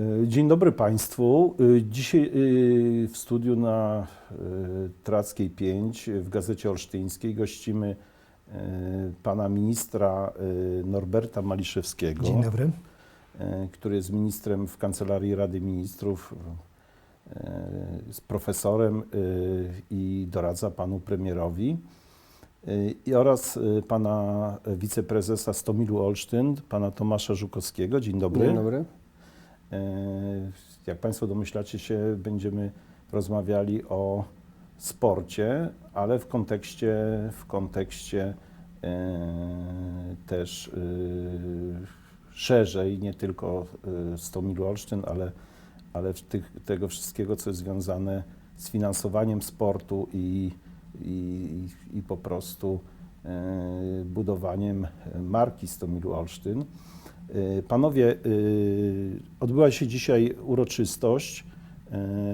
E, Dzień dobry Państwu. E, Dzisiaj e, w studiu na Trackiej 5 w Gazecie Olsztyńskiej gościmy pana ministra Norberta Maliszewskiego, Dzień dobry. który jest ministrem w Kancelarii Rady Ministrów, jest profesorem i doradza panu premierowi. I oraz pana wiceprezesa Stomilu Olsztyn, pana Tomasza Żukowskiego. Dzień dobry. Dzień dobry. E, Jak Państwo domyślacie się, będziemy rozmawiali o sporcie, ale w kontekście, w kontekście e, też e, szerzej, nie tylko Stomilu Olsztyn, ale, ale tych, tego wszystkiego, co jest związane z finansowaniem sportu i, i, i po prostu budowaniem marki Stomilu Olsztyn. Y, Panowie, y, odbyła się dzisiaj uroczystość.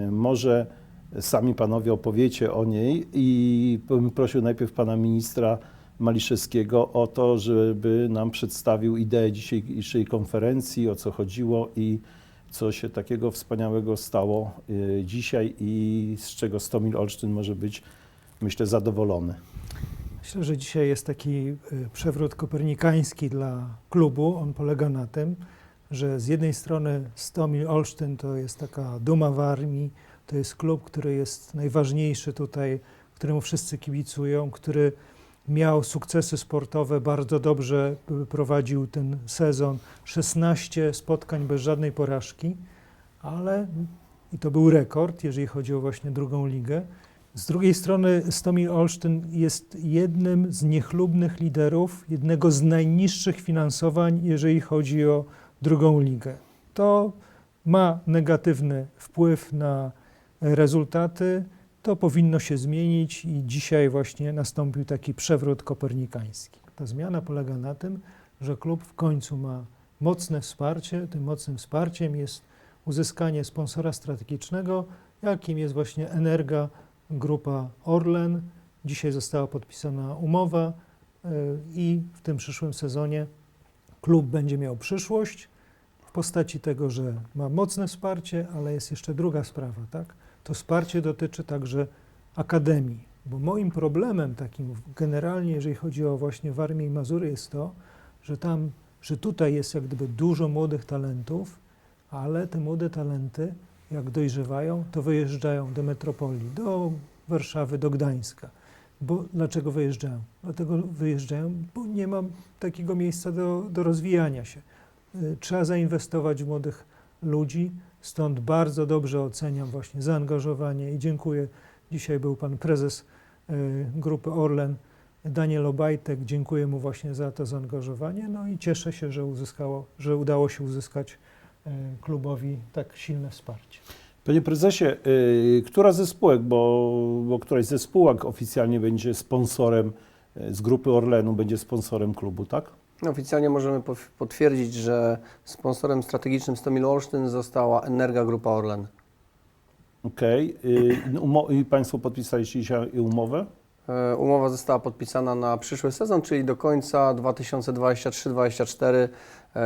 Y, Może sami panowie opowiecie o niej i bym prosił najpierw pana ministra Maliszewskiego o to, żeby nam przedstawił ideę dzisiejszej konferencji, o co chodziło i co się takiego wspaniałego stało dzisiaj i z czego Stomil Olsztyn może być, myślę, zadowolony. Myślę, że dzisiaj jest taki y, przewrót kopernikański dla klubu. On polega na tym, że z jednej strony Stomil Olsztyn to jest taka duma w armii, to jest klub, który jest najważniejszy tutaj, któremu wszyscy kibicują, który miał sukcesy sportowe, bardzo dobrze prowadził ten sezon, 16 spotkań bez żadnej porażki, ale i to był rekord, jeżeli chodzi o właśnie drugą ligę. Z drugiej strony Stomil Olsztyn jest jednym z niechlubnych liderów, jednego z najniższych finansowań, jeżeli chodzi o drugą ligę. To ma negatywny wpływ na rezultaty. To powinno się zmienić i dzisiaj właśnie nastąpił taki przewrót kopernikański. Ta zmiana polega na tym, że klub w końcu ma mocne wsparcie. Tym mocnym wsparciem jest uzyskanie sponsora strategicznego, jakim jest właśnie Energa Grupa Orlen. Dzisiaj została podpisana umowa y, i w tym przyszłym sezonie klub będzie miał przyszłość w postaci tego, że ma mocne wsparcie, ale jest jeszcze druga sprawa, tak? To wsparcie dotyczy także akademii, bo moim problemem takim generalnie, jeżeli chodzi o właśnie Warmię i Mazury jest to, że tam, że tutaj jest jak gdyby dużo młodych talentów, ale te młode talenty jak dojrzewają, to wyjeżdżają do metropolii, do Warszawy, do Gdańska. Bo dlaczego wyjeżdżają? Dlatego wyjeżdżają, bo nie ma takiego miejsca do, do rozwijania się. Y, Trzeba zainwestować w młodych ludzi, stąd bardzo dobrze oceniam właśnie zaangażowanie i dziękuję. Dzisiaj był pan prezes y, grupy Orlen, Daniel Obajtek, dziękuję mu właśnie za to zaangażowanie, no i cieszę się, że uzyskało, że udało się uzyskać klubowi tak silne wsparcie. Panie prezesie, y, która ze spółek, bo, bo któraś ze spółek oficjalnie będzie sponsorem y, z grupy Orlenu, będzie sponsorem klubu, tak? Oficjalnie możemy potwierdzić, że sponsorem strategicznym Stomilu Olsztyn została Energa Grupa Orlen. Okej. Y, umo- I Państwo podpisaliście dzisiaj umowę? Umowa została podpisana na przyszły sezon, czyli do końca 2023-2024 e,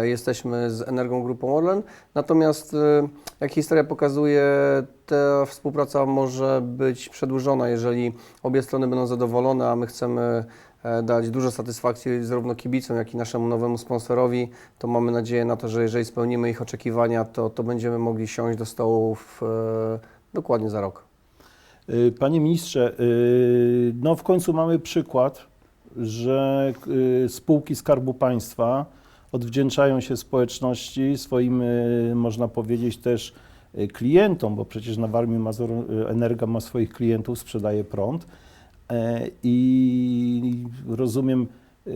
jesteśmy z Energią Grupą Orlen. Natomiast, e, jak historia pokazuje, ta współpraca może być przedłużona, jeżeli obie strony będą zadowolone, a my chcemy e, dać dużo satysfakcji zarówno kibicom, jak i naszemu nowemu sponsorowi, to mamy nadzieję na to, że jeżeli spełnimy ich oczekiwania, to, to będziemy mogli siąść do stołu w, e, dokładnie za rok. Panie ministrze, no w końcu mamy przykład, że spółki Skarbu Państwa odwdzięczają się społeczności, swoim, y, można powiedzieć, też y, klientom, bo przecież na Warmii Mazur y, Energa ma swoich klientów, sprzedaje prąd. E, I rozumiem,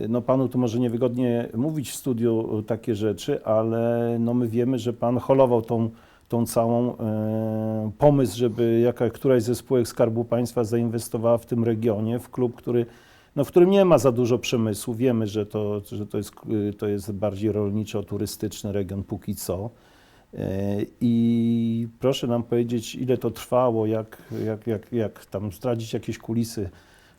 no panu tu może niewygodnie mówić w studiu takie rzeczy, ale no my wiemy, że pan holował tą tą całą e, pomysł, żeby jaka, któraś ze spółek Skarbu Państwa zainwestowała w tym regionie, w klub, który, no, w którym nie ma za dużo przemysłu. Wiemy, że to, że to, jest, y, to jest bardziej rolniczo-turystyczny region póki co. E, I proszę nam powiedzieć, ile to trwało, jak, jak, jak, jak tam zdradzić jakieś kulisy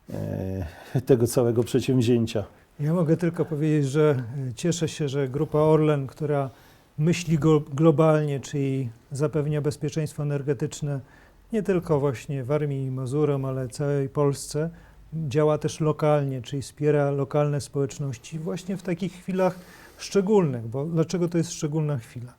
e, tego całego przedsięwzięcia. Ja mogę tylko powiedzieć, że cieszę się, że grupa Orlen, która myśli globalnie, czyli zapewnia bezpieczeństwo energetyczne nie tylko właśnie w Armii i Mazurom, ale całej Polsce. Działa też lokalnie, czyli wspiera lokalne społeczności właśnie w takich chwilach szczególnych. Bo dlaczego to jest szczególna chwila?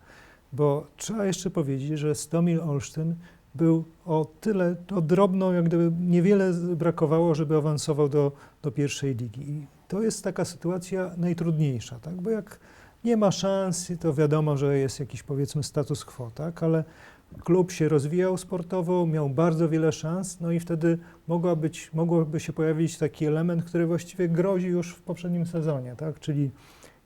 Bo trzeba jeszcze powiedzieć, że Stomil Olsztyn był o tyle, o drobną, jak gdyby niewiele brakowało, żeby awansował do, do pierwszej ligi. I to jest taka sytuacja najtrudniejsza, tak? Bo jak nie ma szans, to wiadomo, że jest jakiś powiedzmy status quo, tak? Ale klub się rozwijał sportowo, miał bardzo wiele szans, no i wtedy mogła być, mogłoby się pojawić taki element, który właściwie grozi już w poprzednim sezonie, tak? Czyli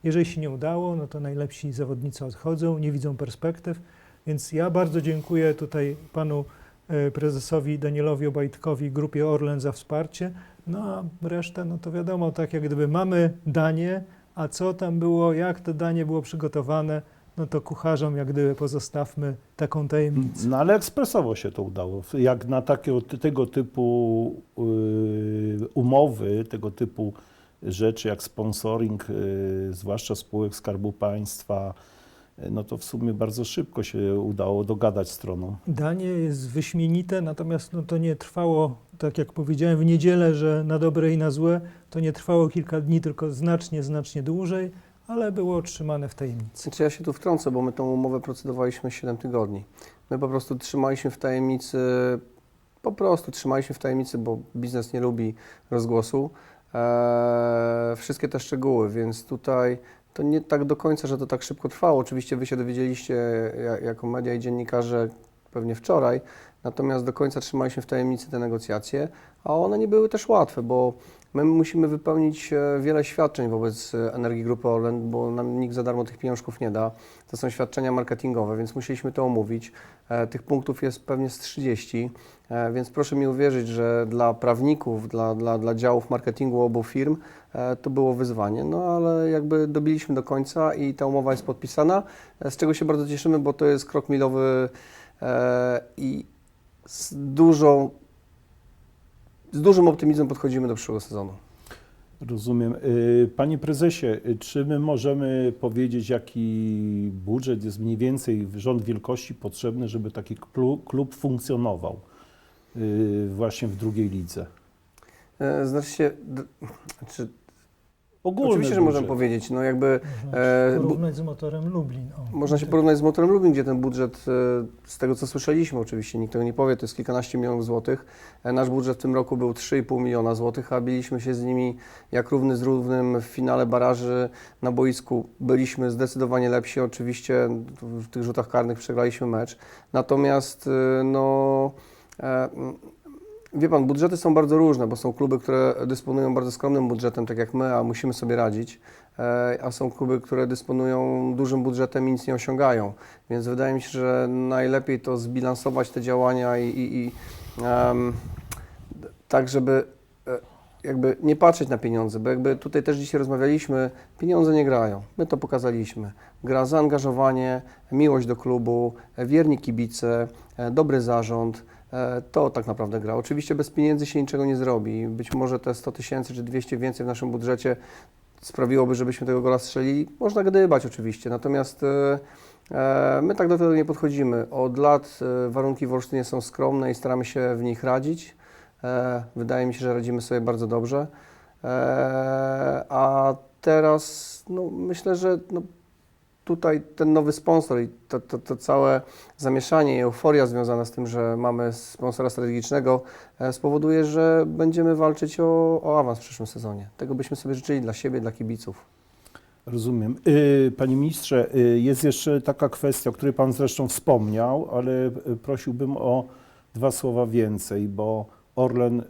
jeżeli się nie udało, no to najlepsi zawodnicy odchodzą, nie widzą perspektyw, więc ja bardzo dziękuję tutaj panu e, prezesowi Danielowi Obajtkowi, grupie Orlen za wsparcie, no a resztę, no to wiadomo, tak jak gdyby mamy danie, a co tam było, jak to danie było przygotowane, no to kucharzom jak gdyby pozostawmy taką tajemnicę. No ale ekspresowo się to udało. Jak na takiego, tego typu y, umowy, tego typu rzeczy jak sponsoring, y, zwłaszcza spółek Skarbu Państwa, y, no to w sumie bardzo szybko się udało dogadać stronom. Danie jest wyśmienite, natomiast no to nie trwało, tak jak powiedziałem, w niedzielę, że na dobre i na złe, to nie trwało kilka dni, tylko znacznie, znacznie dłużej, ale było trzymane w tajemnicy. Znaczy ja się tu wtrącę, bo my tą umowę procedowaliśmy 7 tygodni. My po prostu trzymaliśmy w tajemnicy, po prostu trzymaliśmy w tajemnicy, bo biznes nie lubi rozgłosu, e, wszystkie te szczegóły, więc tutaj to nie tak do końca, że to tak szybko trwało. Oczywiście Wy się dowiedzieliście ja- jako media i dziennikarze pewnie wczoraj, natomiast do końca trzymaliśmy w tajemnicy te negocjacje, a one nie były też łatwe, bo My musimy wypełnić e, wiele świadczeń wobec e, Energii Grupy Orlen, bo nam nikt za darmo tych pieniążków nie da. To są świadczenia marketingowe, więc musieliśmy to omówić. E, Tych punktów jest pewnie z 30, e, więc proszę mi uwierzyć, że dla prawników, dla, dla, dla działów marketingu obu firm to było wyzwanie, no ale jakby dobiliśmy do końca i ta umowa jest podpisana, z czego się bardzo cieszymy, bo to jest krok milowy i z dużą z dużym optymizmem podchodzimy do przyszłego sezonu. Rozumiem. Y, Panie prezesie, y, czy my możemy powiedzieć, jaki budżet jest mniej więcej rząd wielkości potrzebny, żeby taki klub, funkcjonował y, właśnie w drugiej lidze? E, Znaczy się, d- znaczy, Ogólny oczywiście, że możemy budżet. powiedzieć, no jakby Można E, się porównać z motorem Lublin. O, można się tak. porównać z Motorem Lublin, gdzie ten budżet, e, z tego co słyszeliśmy oczywiście, nikt tego nie powie, to jest kilkanaście milionów złotych. E, Nasz budżet w tym roku był 3,5 miliona złotych, a biliśmy się z nimi jak równy z równym w finale baraży na boisku. Byliśmy zdecydowanie lepsi, oczywiście w tych rzutach karnych przegraliśmy mecz. Natomiast no... e, Wie pan, budżety są bardzo różne, bo są kluby, które dysponują bardzo skromnym budżetem, tak jak my, a musimy sobie radzić, e, a są kluby, które dysponują dużym budżetem i nic nie osiągają. Więc wydaje mi się, że najlepiej to zbilansować te działania i, i, i em, tak, żeby e, jakby nie patrzeć na pieniądze, bo jakby tutaj też dzisiaj rozmawialiśmy, pieniądze nie grają. My to pokazaliśmy. Gra zaangażowanie, miłość do klubu, e, wierni kibice, dobry zarząd. E, To tak naprawdę gra. Oczywiście bez pieniędzy się niczego nie zrobi. Być może te 100 tysięcy czy 200 więcej w naszym budżecie sprawiłoby, żebyśmy tego gola strzelili. Można gdybać oczywiście, natomiast e, e, my tak do tego nie podchodzimy. Od lat warunki w Olsztynie są skromne i staramy się w nich radzić. Wydaje mi się, że radzimy sobie bardzo dobrze. A teraz no, myślę, że no, tutaj ten nowy sponsor i to, to, to całe zamieszanie i euforia związana z tym, że mamy sponsora strategicznego, e, spowoduje, że będziemy walczyć o, o awans w przyszłym sezonie. Tego byśmy sobie życzyli dla siebie, dla kibiców. Rozumiem. Y, Panie ministrze, y, jest jeszcze taka kwestia, o której pan zresztą wspomniał, ale y, prosiłbym o dwa słowa więcej, bo Orlen, y,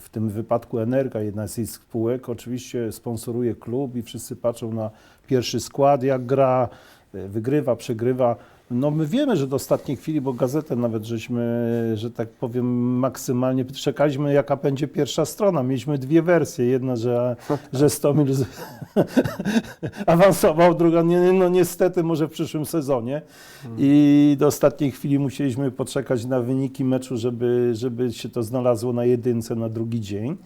w tym wypadku Energa, jedna z jej spółek, oczywiście sponsoruje klub i wszyscy patrzą na pierwszy skład, jak gra, y, wygrywa, przegrywa. No my wiemy, że do ostatniej chwili, bo gazetę nawet żeśmy, że tak powiem, maksymalnie czekaliśmy, jaka będzie pierwsza strona. Mieliśmy dwie wersje. Jedna, że, że Stomil awansował, druga, nie, no niestety, może w przyszłym sezonie. I do ostatniej chwili musieliśmy poczekać na wyniki meczu, żeby, żeby się to znalazło na jedynce na drugi dzień.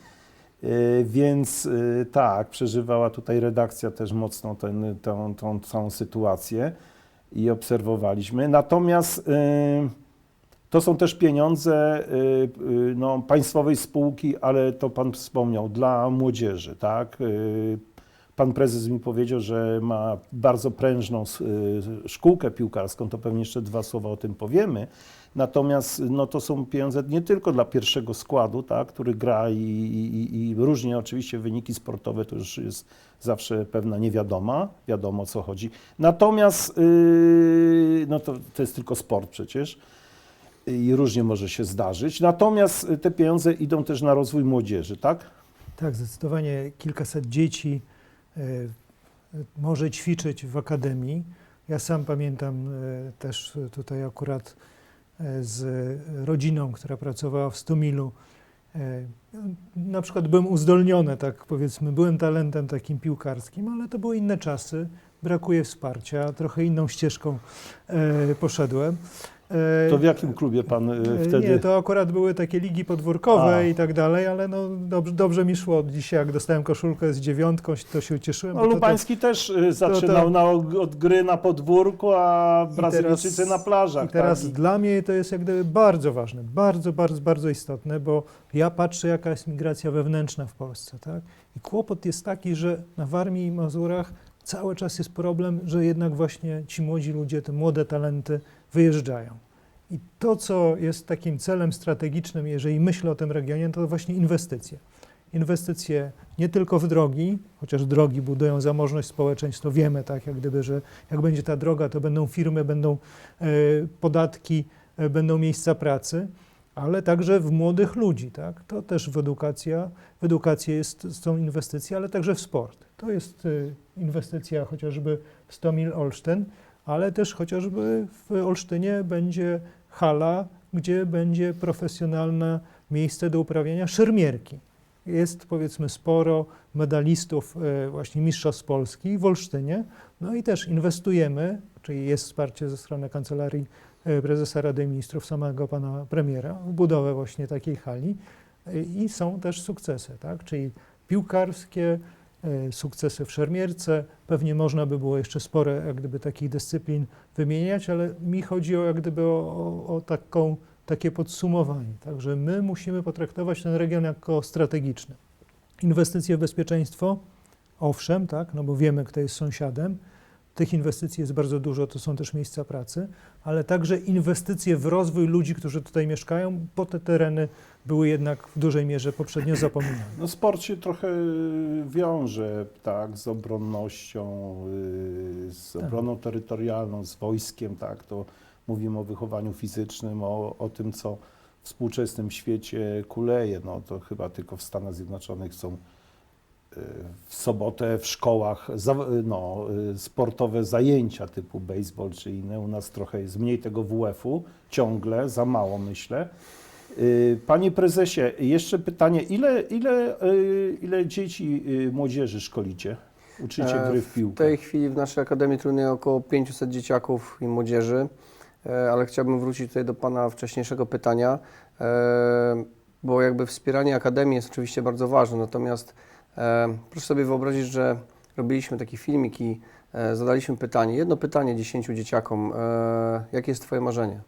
Y, Więc y, tak, przeżywała tutaj redakcja też mocno tą całą sytuację i obserwowaliśmy. Natomiast y, to są też pieniądze y, y, no, państwowej spółki, ale to pan wspomniał, dla młodzieży, tak? Pan prezes mi powiedział, że ma bardzo prężną y, szkółkę piłkarską, to pewnie jeszcze dwa słowa o tym powiemy. Natomiast no, to są pieniądze nie tylko dla pierwszego składu, tak, który gra i, i, i różnie oczywiście wyniki sportowe to już jest zawsze pewna niewiadoma, wiadomo o co chodzi. Natomiast yy, no to, to jest tylko sport przecież i różnie może się zdarzyć. Natomiast te pieniądze idą też na rozwój młodzieży, tak? Tak, zdecydowanie kilkaset dzieci może ćwiczyć w akademii. Ja sam pamiętam e, też tutaj akurat e, z rodziną, która pracowała w Stomilu. E, Na przykład byłem uzdolniony, tak powiedzmy, byłem talentem takim piłkarskim, ale to były inne czasy, brakuje wsparcia, trochę inną ścieżką e, poszedłem. E, To w jakim klubie pan y, E, wtedy... Nie, to akurat były takie ligi podwórkowe A. i tak dalej, ale no dobrze, dobrze mi szło. Dzisiaj jak dostałem koszulkę z dziewiątką, to się ucieszyłem. No, bo to- Lubański też zaczynał Na, od gry na podwórku, a Brazylijczycy teraz- na plażach. I teraz tak? Dla mnie to jest jak gdyby bardzo ważne, bardzo, bardzo, bardzo istotne, bo ja patrzę, jaka jest migracja wewnętrzna w Polsce, tak? I kłopot jest taki, że na Warmii i Mazurach cały czas jest problem, że jednak właśnie ci młodzi ludzie, te młode talenty wyjeżdżają. I to, co jest takim celem strategicznym, jeżeli myślę o tym regionie, to właśnie inwestycje. Inwestycje nie tylko w drogi, chociaż drogi budują zamożność społeczeństw, to wiemy, tak, jak gdyby, że jak będzie ta droga, to będą firmy, będą e, podatki, e, będą miejsca pracy, ale także w młodych ludzi, tak? To też w edukacja, w edukację jest, są inwestycje, ale także w sport. To jest e, inwestycja chociażby w Stomil Olsztyn, ale też chociażby w Olsztynie będzie hala, gdzie będzie profesjonalne miejsce do uprawiania szermierki. Jest powiedzmy sporo medalistów e, właśnie Mistrzostw Polski w Olsztynie, no i też inwestujemy, czyli jest wsparcie ze strony Kancelarii e, Prezesa Rady Ministrów, samego pana premiera w budowę właśnie takiej hali E, i są też sukcesy, tak? czyli piłkarskie, sukcesy w szermierce. Pewnie można by było jeszcze spore jak gdyby takich dyscyplin wymieniać, ale mi chodzi o jak gdyby o, o, o taką, takie podsumowanie. Także my musimy potraktować ten region jako strategiczny. Inwestycje w bezpieczeństwo, owszem, tak, no bo wiemy, kto jest sąsiadem. Tych inwestycji jest bardzo dużo, to są też miejsca pracy, ale także inwestycje w rozwój ludzi, którzy tutaj mieszkają, bo te tereny były jednak w dużej mierze poprzednio zapominane. No sport się trochę wiąże tak, z obronnością, y, z Tak. obroną terytorialną, z wojskiem, tak, to mówimy o wychowaniu fizycznym, o, o tym, co w współczesnym świecie kuleje, no to chyba tylko w Stanach Zjednoczonych są y, w sobotę w szkołach no, sportowe zajęcia typu baseball czy inne. U nas trochę jest mniej tego WF-u, ciągle, za mało myślę. Y, Panie prezesie, jeszcze pytanie, ile, ile, y, ile dzieci, y, młodzieży szkolicie? Uczycie E, gry w W piłkę? tej chwili w naszej akademii trenuje około 500 dzieciaków i młodzieży, E, ale chciałbym wrócić tutaj do Pana wcześniejszego pytania, e, bo jakby wspieranie akademii jest oczywiście bardzo ważne, natomiast proszę sobie wyobrazić, że robiliśmy taki filmik i e, zadaliśmy pytanie, jedno pytanie 10 dzieciakom, e, jakie jest Twoje marzenie?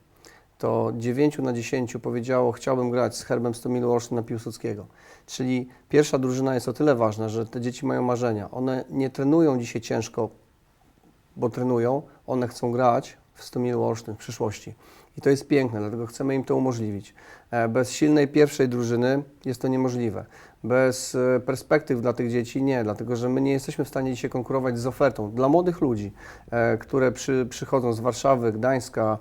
To 9 na 10 powiedziało, chciałbym grać z Herbem Stomilu Olsztyn na Piłsudskiego. Czyli pierwsza drużyna jest o tyle ważna, że te dzieci mają marzenia. One nie trenują dzisiaj ciężko, bo trenują, one chcą grać w Stomilu Olsztyn w przyszłości. I to jest piękne, dlatego chcemy im to umożliwić. E, Bez silnej pierwszej drużyny jest to niemożliwe. Bez e, perspektyw dla tych dzieci nie, dlatego że my nie jesteśmy w stanie dzisiaj konkurować z ofertą dla młodych ludzi, e, które przy, przychodzą z Warszawy, Gdańska,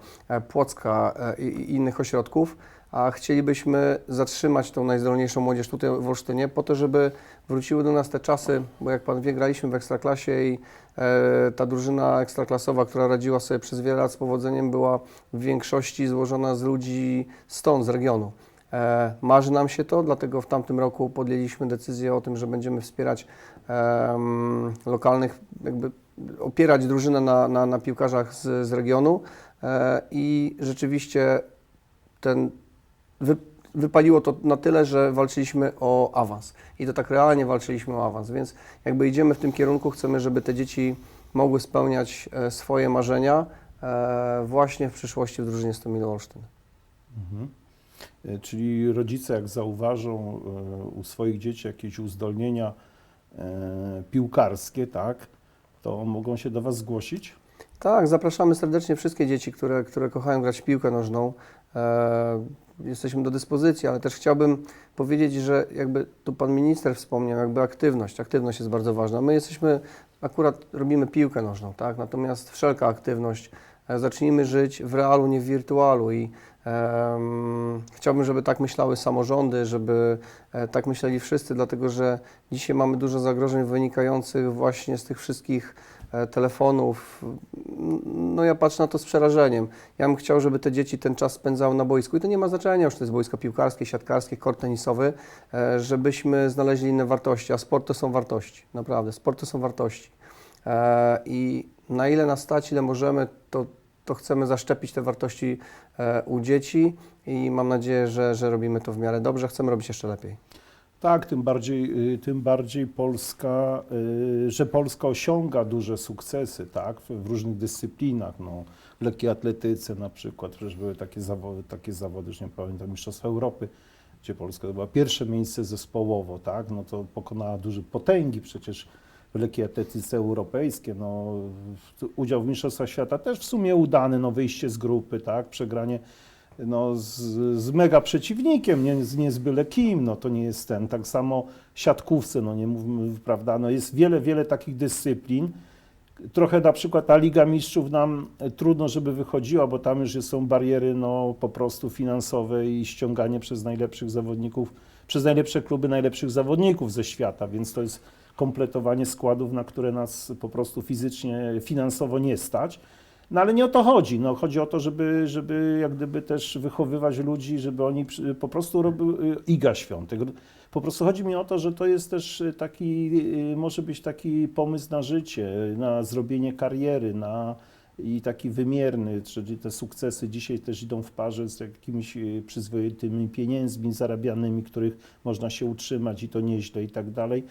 Płocka i, i innych ośrodków, a chcielibyśmy zatrzymać tą najzdolniejszą młodzież tutaj w Olsztynie po to, żeby wróciły do nas te czasy, bo jak Pan wie, graliśmy w Ekstraklasie i e, ta drużyna ekstraklasowa, która radziła sobie przez wiele lat z powodzeniem, była w większości złożona z ludzi stąd, z regionu. E, marzy nam się to, dlatego w tamtym roku podjęliśmy decyzję o tym, że będziemy wspierać em, lokalnych, jakby opierać drużynę na, na, na piłkarzach z, z regionu e, i rzeczywiście ten wy, wypaliło to na tyle, że walczyliśmy o awans. I to tak realnie walczyliśmy o awans, więc jakby idziemy w tym kierunku, chcemy, żeby te dzieci mogły spełniać e, swoje marzenia e, właśnie w przyszłości w drużynie 100 mil Olsztyn. Mhm. E, Czyli rodzice, jak zauważą u swoich dzieci jakieś uzdolnienia piłkarskie, tak, to mogą się do Was zgłosić? Tak, zapraszamy serdecznie wszystkie dzieci, które, które kochają grać w piłkę nożną. E, jesteśmy do dyspozycji, ale też chciałbym powiedzieć, że jakby tu pan minister wspomniał, jakby aktywność. Aktywność jest bardzo ważna. My jesteśmy, akurat robimy piłkę nożną, tak? Natomiast wszelka aktywność, e, zacznijmy żyć w realu, nie w wirtualu i em, chciałbym, żeby tak myślały samorządy, żeby e, tak myśleli wszyscy, dlatego że dzisiaj mamy dużo zagrożeń wynikających właśnie z tych wszystkich e, telefonów. No ja patrzę na to z przerażeniem. Ja bym chciał, żeby te dzieci ten czas spędzały na boisku i to nie ma znaczenia, czy to jest boisko piłkarskie, siatkarskie, kort tenisowy, e, żebyśmy znaleźli inne wartości, a sport to są wartości, naprawdę, sport to są wartości. E, I na ile nas stać, ile możemy, to, to chcemy zaszczepić te wartości e, u dzieci i mam nadzieję, że, że robimy to w miarę dobrze, chcemy robić jeszcze lepiej. Tak, tym bardziej, y, tym bardziej Polska, y, że Polska osiąga duże sukcesy, tak, w różnych dyscyplinach, no, w lekkiej atletyce na przykład, przecież były takie zawody, takie zawody, już nie pamiętam, Mistrzostwa Europy, gdzie Polska zdobyła pierwsze miejsce zespołowo, tak, no to pokonała duże potęgi przecież w lekkiej atletyce europejskiej, no, udział w Mistrzostwach Świata też w sumie udany, no, wyjście z grupy, tak, przegranie no, z, z mega przeciwnikiem, nie, z nie kim, no to nie jest ten. Tak samo siatkówce, no nie mówmy, prawda, no jest wiele, wiele takich dyscyplin. Trochę na przykład ta Liga Mistrzów nam e, trudno, żeby wychodziła, bo tam już są bariery no, po prostu finansowe i ściąganie przez najlepszych zawodników, przez najlepsze kluby najlepszych zawodników ze świata, więc to jest kompletowanie składów, na które nas po prostu fizycznie, finansowo nie stać. No ale nie o to chodzi. No, chodzi o to, żeby, żeby jak gdyby też wychowywać ludzi, żeby oni po prostu robiły Iga Świątek. Po prostu chodzi mi o to, że to jest też taki, y, może być taki pomysł na życie, na zrobienie kariery, na i taki wymierny, czyli te sukcesy dzisiaj też idą w parze z jakimiś y, przyzwoitymi pieniędzmi zarabianymi, których można się utrzymać i to nieźle i tak dalej.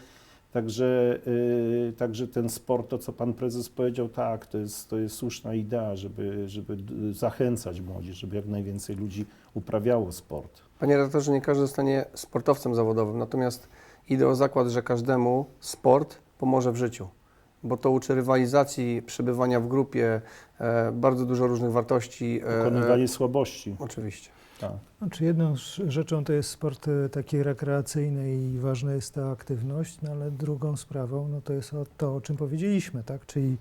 Także, y, także ten sport, to co pan prezes powiedział, tak, to jest, to jest słuszna idea, żeby, żeby zachęcać młodzież, żeby jak najwięcej ludzi uprawiało sport. Panie redaktorze, nie każdy zostanie sportowcem zawodowym, natomiast idę o zakład, że każdemu sport pomoże w życiu, bo to uczy rywalizacji, przebywania w grupie, e, bardzo dużo różnych wartości. e, Pokonywanie słabości. oczywiście. Tak. Znaczy jedną rzeczą to jest sport e, taki rekreacyjny i ważna jest ta aktywność, no ale drugą sprawą no to jest to, o czym powiedzieliśmy, tak? Czyli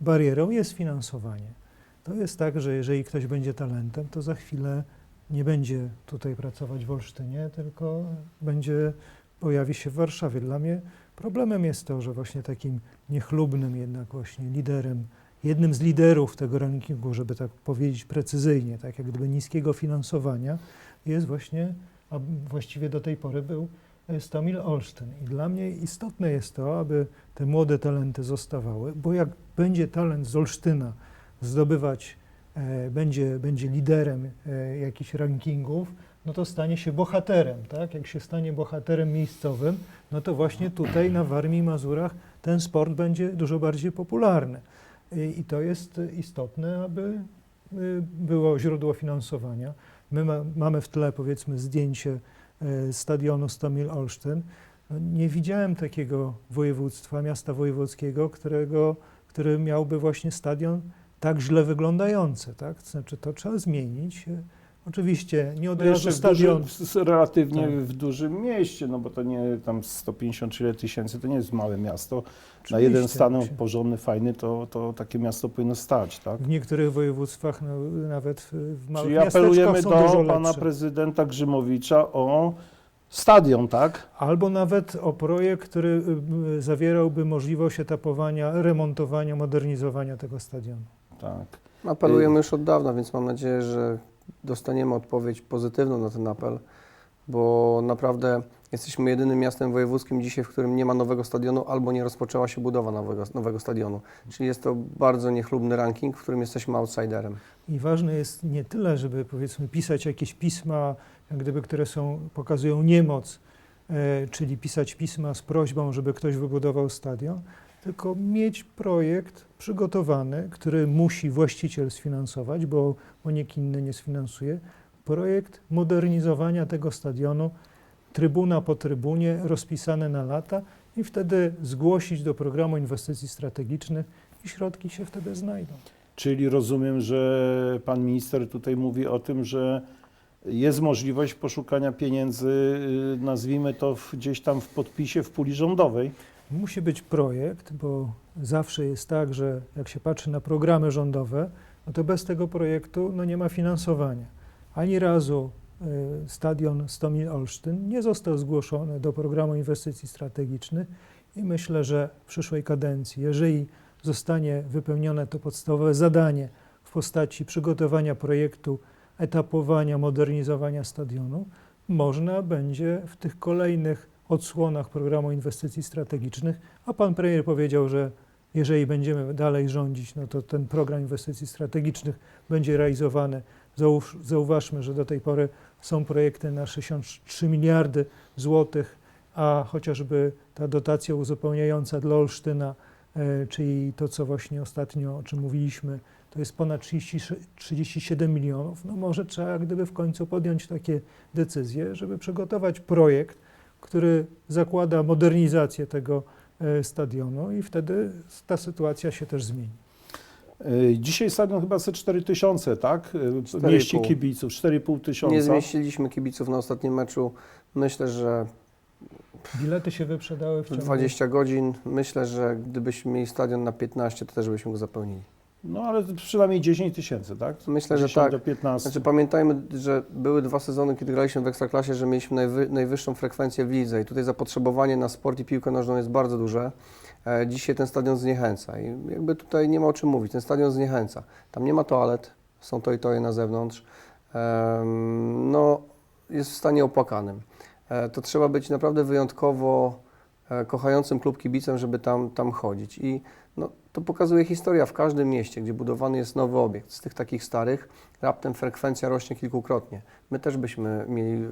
barierą jest finansowanie. To jest tak, że jeżeli ktoś będzie talentem, to za chwilę nie będzie tutaj pracować w Olsztynie, tylko będzie, pojawi się w Warszawie. Dla mnie problemem jest to, że właśnie takim niechlubnym jednak właśnie liderem, jednym z liderów tego rankingu, żeby tak powiedzieć precyzyjnie, tak jak gdyby niskiego finansowania, jest właśnie, a właściwie do tej pory był Stomil Olsztyn. I dla mnie istotne jest to, aby te młode talenty zostawały, bo jak będzie talent z Olsztyna zdobywać, e, będzie, będzie liderem e, jakichś rankingów, no to stanie się bohaterem, tak? Jak się stanie bohaterem miejscowym, no to właśnie tutaj na Warmii i Mazurach ten sport będzie dużo bardziej popularny. I, to jest istotne, aby y, było źródło finansowania. My ma, mamy w tle powiedzmy zdjęcie e, stadionu Stomil Olsztyn. Nie widziałem takiego województwa, miasta wojewódzkiego, którego, który miałby właśnie stadion tak źle wyglądający. Tak? Znaczy to trzeba zmienić. Oczywiście nie od No razu w stadion. dużym, s- relatywnie Tak. w dużym mieście, no bo to nie tam 150 czy ile tysięcy, to nie jest małe miasto. Na Oczywiście, jeden stadion oczywiście. porządny, fajny, to, to takie miasto powinno stać, tak? W niektórych województwach, no, nawet w, w małych Czyli miasteczkach apelujemy są dużo do pana prezydenta Grzymowicza o stadion, tak? Albo nawet o projekt, który y, y, zawierałby możliwość etapowania, remontowania, modernizowania tego stadionu. Tak. Apelujemy już od dawna, więc mam nadzieję, że dostaniemy odpowiedź pozytywną na ten apel. bo naprawdę jesteśmy jedynym miastem wojewódzkim dzisiaj, w którym nie ma nowego stadionu albo nie rozpoczęła się budowa nowego, nowego stadionu. Czyli jest to bardzo niechlubny ranking, w którym jesteśmy outsiderem. I ważne jest nie tyle, żeby powiedzmy pisać jakieś pisma, jak gdyby, które są, pokazują niemoc, e, czyli pisać pisma z prośbą, żeby ktoś wybudował stadion, tylko mieć projekt przygotowany, który musi właściciel sfinansować, bo, bo nikt inny nie sfinansuje. Projekt modernizowania tego stadionu, trybuna po trybunie, rozpisane na lata i wtedy zgłosić do programu inwestycji strategicznych i środki się wtedy znajdą. Czyli rozumiem, że pan minister tutaj mówi o tym, że jest możliwość poszukania pieniędzy, y, nazwijmy to gdzieś tam w podpisie w puli rządowej. Musi być projekt, bo zawsze jest tak, że jak się patrzy na programy rządowe, no to bez tego projektu no nie ma finansowania. Ani razu y, stadion Stomil Olsztyn nie został zgłoszony do programu inwestycji strategicznych i myślę, że w przyszłej kadencji, jeżeli zostanie wypełnione to podstawowe zadanie w postaci przygotowania projektu, etapowania, modernizowania stadionu, można będzie w tych kolejnych odsłonach programu inwestycji strategicznych, a pan premier powiedział, że jeżeli będziemy dalej rządzić, no to ten program inwestycji strategicznych będzie realizowany. Zauważmy, że do tej pory są projekty na 63 miliardy złotych, a chociażby ta dotacja uzupełniająca dla Olsztyna, e, czyli to, co właśnie ostatnio, o czym mówiliśmy, to jest ponad 30, 37 milionów. No może trzeba gdyby w końcu podjąć takie decyzje, żeby przygotować projekt, który zakłada modernizację tego e, stadionu i wtedy ta sytuacja się też zmieni. Y, Dzisiaj stadion chyba ze 4 tysiące, tak? 4,5. Mieści kibiców, 4,5 Nie tysiąca. zmieściliśmy kibiców na ostatnim meczu. Myślę, że Bilety się wyprzedały w ciągu 20 godzin. Myślę, że gdybyśmy mieli stadion na 15, to też byśmy go zapełnili. No ale przynajmniej 10 tysięcy, tak? Myślę, że 10 tak. do 15. Znaczy pamiętajmy, że były dwa sezony, kiedy graliśmy w Ekstraklasie, że mieliśmy najwy, najwyższą frekwencję w lidze i tutaj zapotrzebowanie na sport i piłkę nożną jest bardzo duże. E, dzisiaj ten stadion zniechęca i jakby tutaj nie ma o czym mówić, ten stadion zniechęca. Tam nie ma toalet, są to i toje na zewnątrz. No, jest w stanie opłakanym. E, to trzeba być naprawdę wyjątkowo e, kochającym klub kibicem, żeby tam, tam chodzić. I to pokazuje historia w każdym mieście, gdzie budowany jest nowy obiekt. Z tych takich starych raptem frekwencja rośnie kilkukrotnie. My też byśmy mieli,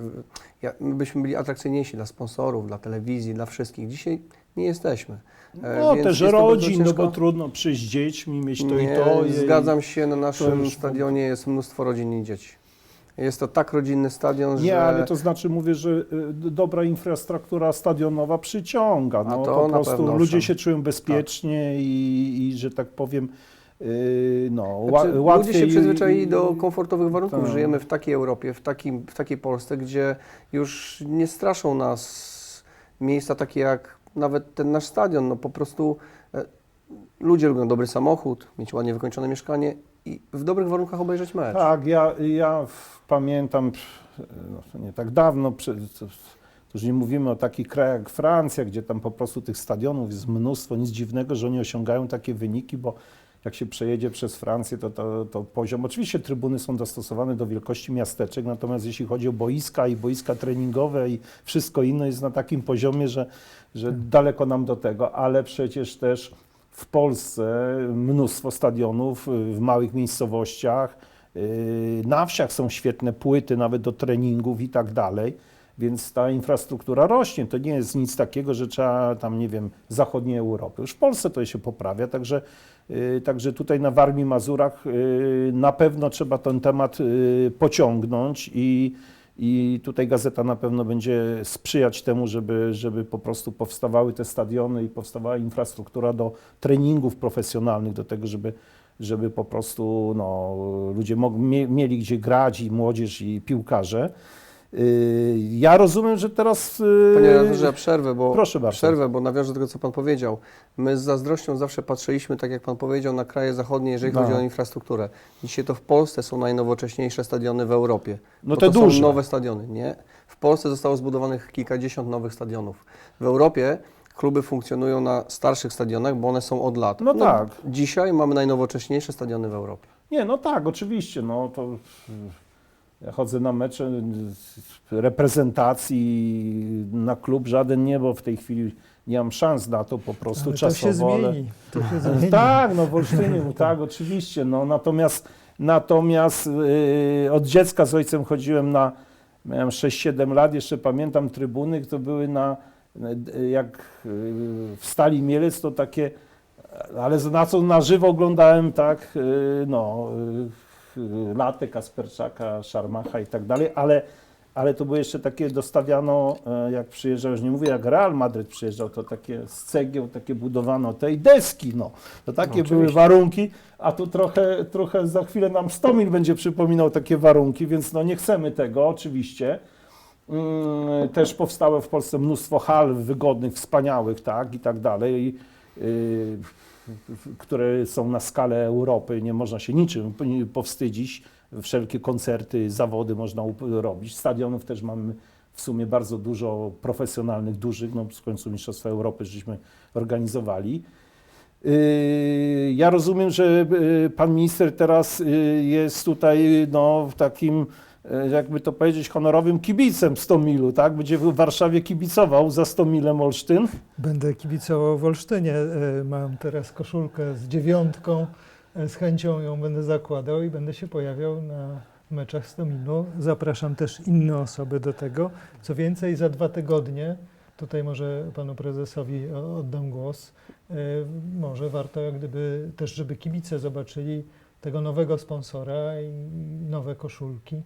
my byśmy byli atrakcyjniejsi dla sponsorów, dla telewizji, dla wszystkich. Dzisiaj nie jesteśmy. E, No więc też rodzin, no bo trudno przyjść z dziećmi, mieć to nie, i to. Zgadzam się, na naszym stadionie jest mnóstwo rodzin i dzieci. Jest to tak rodzinny stadion, że... Nie, ale to znaczy mówię, że y, dobra infrastruktura stadionowa przyciąga. No, po prostu ludzie się czują bezpiecznie i, i że tak powiem, y, no, Znaczy, łatwiej... Ludzie się przyzwyczaili do komfortowych warunków. Tak. Żyjemy w takiej Europie, w, takim, w takiej Polsce, gdzie już nie straszą nas miejsca takie jak nawet ten nasz stadion. No po prostu e, ludzie lubią dobry samochód, mieć ładnie wykończone mieszkanie i w dobrych warunkach obejrzeć mecz. Tak, ja, ja pamiętam, no, nie tak dawno, przy- to, to już nie mówimy o takich krajach jak Francja, gdzie tam po prostu tych stadionów jest mnóstwo, nic dziwnego, że oni osiągają takie wyniki, bo jak się przejedzie przez Francję, to, to, to poziom, oczywiście trybuny są dostosowane do wielkości miasteczek, natomiast jeśli chodzi o boiska i boiska treningowe i wszystko inne jest na takim poziomie, że, że daleko nam do tego, ale przecież też w Polsce mnóstwo stadionów y, w małych miejscowościach, y, na wsiach są świetne płyty nawet do treningów i tak dalej, więc ta infrastruktura rośnie. To nie jest nic takiego, że trzeba tam, nie wiem, zachodniej Europy. Już w Polsce to się poprawia, także, y, także tutaj na Warmii Mazurach na pewno trzeba ten temat pociągnąć i i tutaj gazeta na pewno będzie sprzyjać temu, żeby, żeby po prostu powstawały te stadiony i powstawała infrastruktura do treningów profesjonalnych, do tego, żeby, żeby po prostu no, ludzie mieli gdzie grać i młodzież i piłkarze. Yy, Ja rozumiem, że teraz. yy, Panie redaktorze, przerwę, bo Proszę bardzo. przerwę, bo nawiążę do tego, co Pan powiedział. My z zazdrością zawsze patrzyliśmy, tak jak Pan powiedział, na kraje zachodnie, jeżeli No. chodzi o infrastrukturę. Dzisiaj to w Polsce są najnowocześniejsze stadiony w Europie. No te to duże. są nowe stadiony, nie? W Polsce zostało zbudowanych kilkadziesiąt nowych stadionów. W Europie kluby funkcjonują na starszych stadionach, bo one są od lat. No tak. Dzisiaj mamy najnowocześniejsze stadiony w Europie. Nie, no tak, oczywiście. No to, chodzę na mecze y, reprezentacji, na klub żaden nie, bo w tej chwili nie mam szans na to po prostu Ale to czasowo. się ale- zmieni. To się zmieni. tak, no w Olsztynie, tak, oczywiście. No, natomiast natomiast yy, od dziecka z ojcem chodziłem na, miałem 6-7 lat, jeszcze pamiętam trybuny, to były na, jak yy, w Stali Mielec, to takie, ale na co na żywo oglądałem, tak, yy, no, yy, Latę, Kasperczaka, Szarmacha i tak dalej, ale ale to były jeszcze takie, dostawiano, e, jak przyjeżdżał, już nie mówię jak Real Madryt przyjeżdżał, to takie z cegieł, takie budowano tej deski, no. To takie No, były warunki, a tu trochę, trochę za chwilę nam Stomil będzie przypominał takie warunki, więc no nie chcemy tego, oczywiście. Mm, Też powstało w Polsce mnóstwo hal wygodnych, wspaniałych, tak, i tak dalej, i, y, które są na skalę Europy, nie można się niczym powstydzić. Wszelkie koncerty, zawody można robić. Stadionów też mamy w sumie bardzo dużo profesjonalnych, dużych, no w końcu Mistrzostwa Europy żeśmy organizowali. Yy, Ja rozumiem, że yy, pan minister teraz yy, jest tutaj no, w takim, jakby to powiedzieć, honorowym kibicem 100 milu, tak? Będzie w Warszawie kibicował za 100 milem Olsztyn. Będę kibicował w Olsztynie. E, Mam teraz koszulkę z dziewiątką. E, Z chęcią ją będę zakładał i będę się pojawiał na meczach Stominu. Zapraszam też inne osoby do tego. Co więcej, za dwa tygodnie, tutaj może panu prezesowi oddam głos, e, może warto jak gdyby też, żeby kibice zobaczyli tego nowego sponsora i nowe koszulki.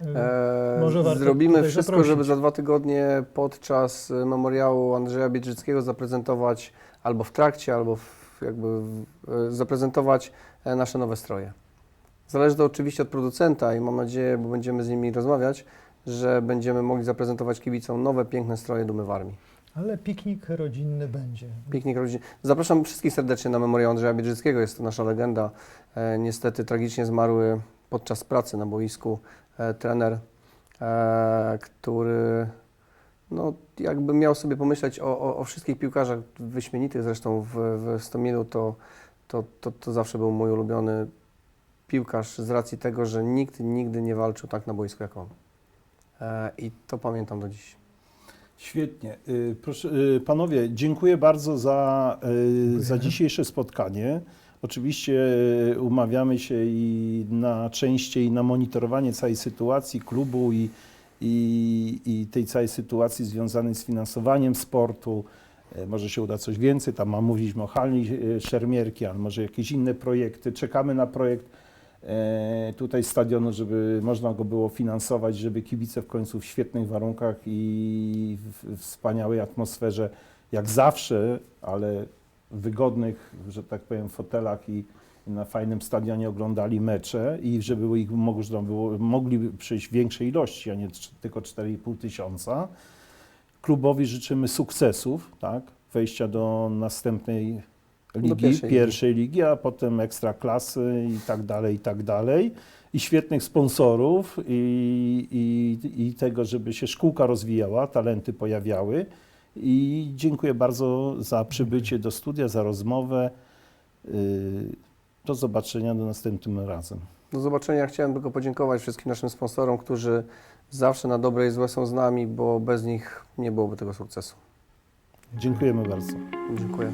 E, Może warto Zrobimy wszystko, zaprosić. żeby za dwa tygodnie podczas e, memoriału Andrzeja Biedrzyckiego zaprezentować albo w trakcie, albo w, jakby w, e, zaprezentować nasze nowe stroje. Zależy to oczywiście od producenta i mam nadzieję, bo będziemy z nimi rozmawiać, że będziemy mogli zaprezentować kibicom nowe, piękne stroje Dumy Warmii. Ale piknik rodzinny będzie. Piknik rodzin. Zapraszam wszystkich serdecznie na memoriał Andrzeja Biedrzyckiego. Jest to nasza legenda. E, niestety tragicznie zmarły podczas pracy na boisku trener, e, który no, jakby miał sobie pomyśleć o, o, o wszystkich piłkarzach wyśmienitych zresztą w, w Stomilu, to, to, to, to zawsze był mój ulubiony piłkarz z racji tego, że nikt nigdy nie walczył tak na boisku jak on. E, I to pamiętam do dziś. Świetnie. Y, Proszę, y, panowie, dziękuję bardzo za, y, za dzisiejsze spotkanie. Oczywiście y, umawiamy się i na częściej na monitorowanie całej sytuacji klubu i, i, i tej całej sytuacji związanej z finansowaniem sportu. Y, Może się uda coś więcej, tam mówiliśmy o halni y, szermierki, ale może jakieś inne projekty. Czekamy na projekt e, tutaj stadionu, żeby można go było finansować, żeby kibice w końcu w świetnych warunkach i w wspaniałej atmosferze, jak zawsze, ale wygodnych, że tak powiem, fotelach i na fajnym stadionie oglądali mecze i żeby ich można było, mogli przyjść w większej ilości, a nie tylko 4,5 tysiąca. Klubowi życzymy sukcesów, tak? wejścia do następnej ligi, pierwszej pierwszej, ligi. ligi, a potem ekstra klasy i tak dalej, i tak dalej. I świetnych sponsorów i, i, i tego, żeby się szkółka rozwijała, talenty pojawiały. I dziękuję bardzo za przybycie do studia, za rozmowę. Yy, Do zobaczenia do następnym razem. Do zobaczenia. Chciałem tylko podziękować wszystkim naszym sponsorom, którzy zawsze na dobre i złe są z nami, bo bez nich nie byłoby tego sukcesu. Dziękujemy bardzo. Dziękuję.